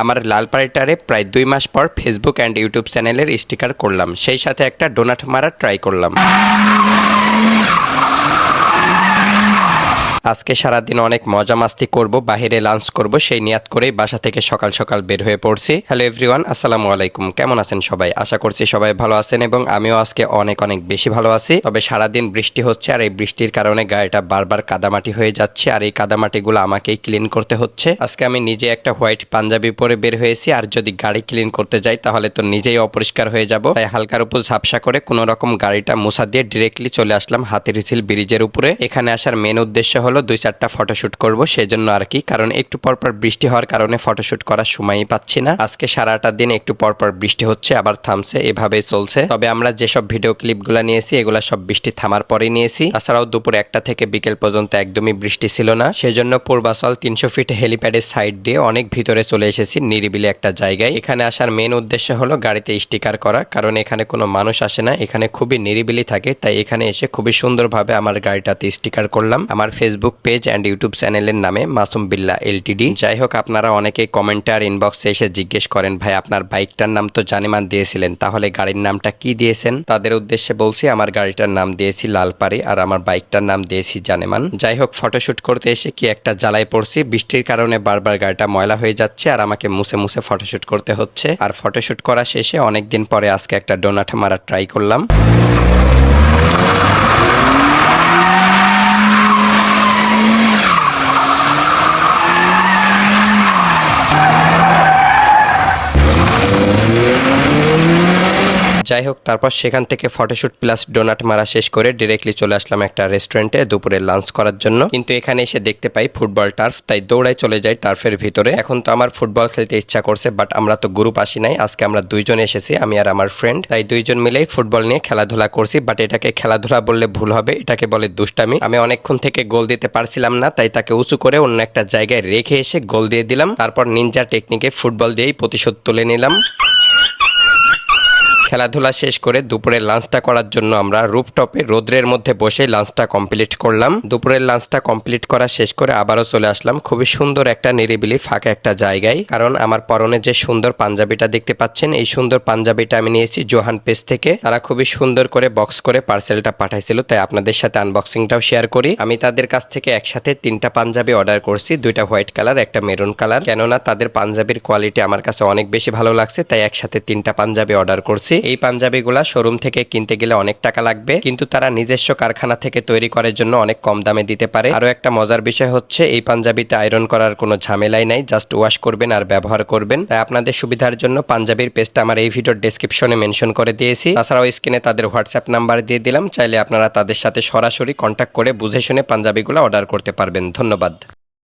আমার লাল পাড়িটারে প্রায় দুই মাস পর ফেসবুক অ্যান্ড ইউটিউব চ্যানেলের স্টিকার করলাম। সেই সাথে একটা ডোনাট মারা ট্রাই করলাম। আজকে সারাদিন অনেক মজা মাস্তি করব, বাহিরে লাঞ্চ করব, সেই নিয়াত করেই বাসা থেকে সকাল সকাল বের হয়ে পড়ছি। হ্যালো এভরিওয়ান আসসালামু আলাইকুম। কেমন আছেন সবাই? আশা করছি সবাই ভালো আছেন এবং আমিও আজকে অনেক অনেক বেশি ভালো আছি। তবে সারাদিন বৃষ্টি হচ্ছে আর এই বৃষ্টির কারণে গাড়িটা বারবার কাদামাটি হয়ে যাচ্ছে আর এই কাদামাটিগুলো আমাকেই ক্লিন করতে হচ্ছে। আজকে আমি নিজে একটা হোয়াইট পাঞ্জাবি পরে বের হয়েছি আর যদি গাড়ি ক্লিন করতে যাই তাহলে তো নিজেই অপরিষ্কার হয়ে যাব। তাই হালকার উপর ঝাপসা করে কোনো রকম গাড়িটা মুসা দিয়ে ডিরেক্টলি চলে আসলাম হাতিরিছিল ব্রিজের উপরে। এখানে আসার মেন উদ্দেশ্য হলো দুই চারটা ফটোশুট করব, সেজন্য আর কি। কারণ একটু পরপর বৃষ্টি হওয়ার কারণে ফটোশুট করার সময়ই পাচ্ছি না। আজকে সারাটা দিন একটু পরপর বৃষ্টি হচ্ছে, আবার থামছে, এভাবেই চলছে। তবে আমরা যেসব ভিডিও ক্লিপগুলো নিয়েছি, এগুলা সব বৃষ্টি থামার পরেই নিয়েছি। তাছাড়াও দুপুর একটা থেকে বিকেল পর্যন্ত একদমই বৃষ্টি ছিল না। সেজন্য পূর্বাচল তিনশো ফিট হেলিপ্যাডের সাইড দিয়ে অনেক ভিতরে চলে এসেছি, নিরিবিলি একটা জায়গায়। এখানে আসার মেন উদ্দেশ্য হলো গাড়িতে স্টিকার করা, কারণ এখানে কোনো মানুষ আসে না। এখানে খুবই নিরিবিলি থাকে, তাই এখানে এসে খুবই সুন্দরভাবে আমার গাড়িটাতে স্টিকার করলাম। আমার ফেসবুক পেজ অ্যান্ড ইউটিউব চ্যানেলের নামে মাসুম বিল্লা এলটিডি। যাই হোক আপনারা অনেকেই কমেন্টে আর ইনবক্সে এসে জিজ্ঞেস করেন, ভাই, আপনার বাইকটার নাম তো জানিমান দিয়েছিলেন, তাহলে গাড়ির নামটা কি দিয়েছেন? তাদের উদ্দেশ্যে বলছি, আমার গাড়িটার নাম দিয়েছি লালপাড়ি আর আমার বাইকটার নাম দিয়েছি জানেমান। যাই হোক ফটোশ্যুট করতে এসে কি একটা জ্বালায় পড়ছি, বৃষ্টির কারণে বারবার গাড়িটা ময়লা হয়ে যাচ্ছে আর আমাকে মুছে মুছে ফটোশ্যুট করতে হচ্ছে। আর ফটোশ্যুট করা শেষে অনেকদিন পরে আজকে একটা ডোনাট মারা ট্রাই করলাম। যাই হোক, তারপর সেখান থেকে ফটোশুট প্লাস ডোনাট মারা শেষ করে ডিরেক্টলি চলে আসলাম একটা রেস্টুরেন্টে দুপুরে লাঞ্চ করার জন্য। কিন্তু এখানে এসে দেখতে পাই ফুটবল টার্ফ তাই দৌড়ায় চলে যাই টার্ফের ভিতরে। এখন তো আমার ফুটবল খেলতে ইচ্ছা করছে বাট আমরা তো গ্রুপ আসি নাই। আজকে আমরা দুইজন এসেছি, আমি আর আমার ফ্রেন্ড তাই দুইজন মিলেই ফুটবল নিয়ে খেলাধুলা করছি বাট এটাকে খেলাধুলা বললে ভুল হবে, এটাকে বলে দুষ্টামি। আমি অনেকক্ষণ থেকে গোল দিতে পারছিলাম না, তাই তাকে উঁচু করে অন্য একটা জায়গায় রেখে এসে গোল দিয়ে দিলাম। তারপর নিনজা টেকনিকে ফুটবল দিয়েই প্রতিশোধ তুলে নিলাম। খেলাধুলা শেষ করে দুপুরের লাঞ্চটা করার জন্য আমরা রুফটপে রোদ্রের মধ্যে বসে লাঞ্চটা কমপ্লিট করলাম। দুপুরের লাঞ্চটা কমপ্লিট করা শেষ করে আবারও চলে আসলাম। খুবই সুন্দর একটা নিরিবিলি ফাঁকা একটা জায়গায়। কারণ আমার পরনে যে সুন্দর পাঞ্জাবিটা দেখতে পাচ্ছেন, এই সুন্দর পাঞ্জাবিটা আমি নিয়েছি জোহান পেজ থেকে। তারা খুবই সুন্দর করে বক্স করে পার্সেলটা পাঠাইছিল, তাই আপনাদের সাথে আনবক্সিংটাও শেয়ার করি। আমি তাদের কাছ থেকে একসাথে তিনটা পাঞ্জাবি অর্ডার করছি, দুইটা হোয়াইট কালার একটা মেরুন কালার কেননা তাদের পাঞ্জাবির কোয়ালিটি আমার কাছে অনেক বেশি ভালো লাগছে, তাই একসাথে তিনটা পাঞ্জাবি অর্ডার করছি। এই পাঞ্জাবিগুলা শোরুম থেকে কিনতে গেলে অনেক টাকা লাগবে, কিন্তু তারা নিজস্ব কারখানা থেকে তৈরি করার জন্য অনেক কম দামে দিতে পারে। আরও একটা মজার বিষয় হচ্ছে, এই পাঞ্জাবিতে আয়রন করার কোনো ঝামেলাই নাই জাস্ট ওয়াশ করবেন আর ব্যবহার করবেন। তাই আপনাদের সুবিধার জন্য পাঞ্জাবির পেজটা আমার এই ভিডিওর ডেসক্রিপশনে মেনশন করে দিয়েছি। তাছাড়াও স্ক্রিনে তাদের হোয়াটসঅ্যাপ নাম্বার দিয়ে দিলাম, চাইলে আপনারা তাদের সাথে সরাসরি কন্ট্যাক্ট করে বুঝে শুনে পাঞ্জাবিগুলো অর্ডার করতে পারবেন। ধন্যবাদ।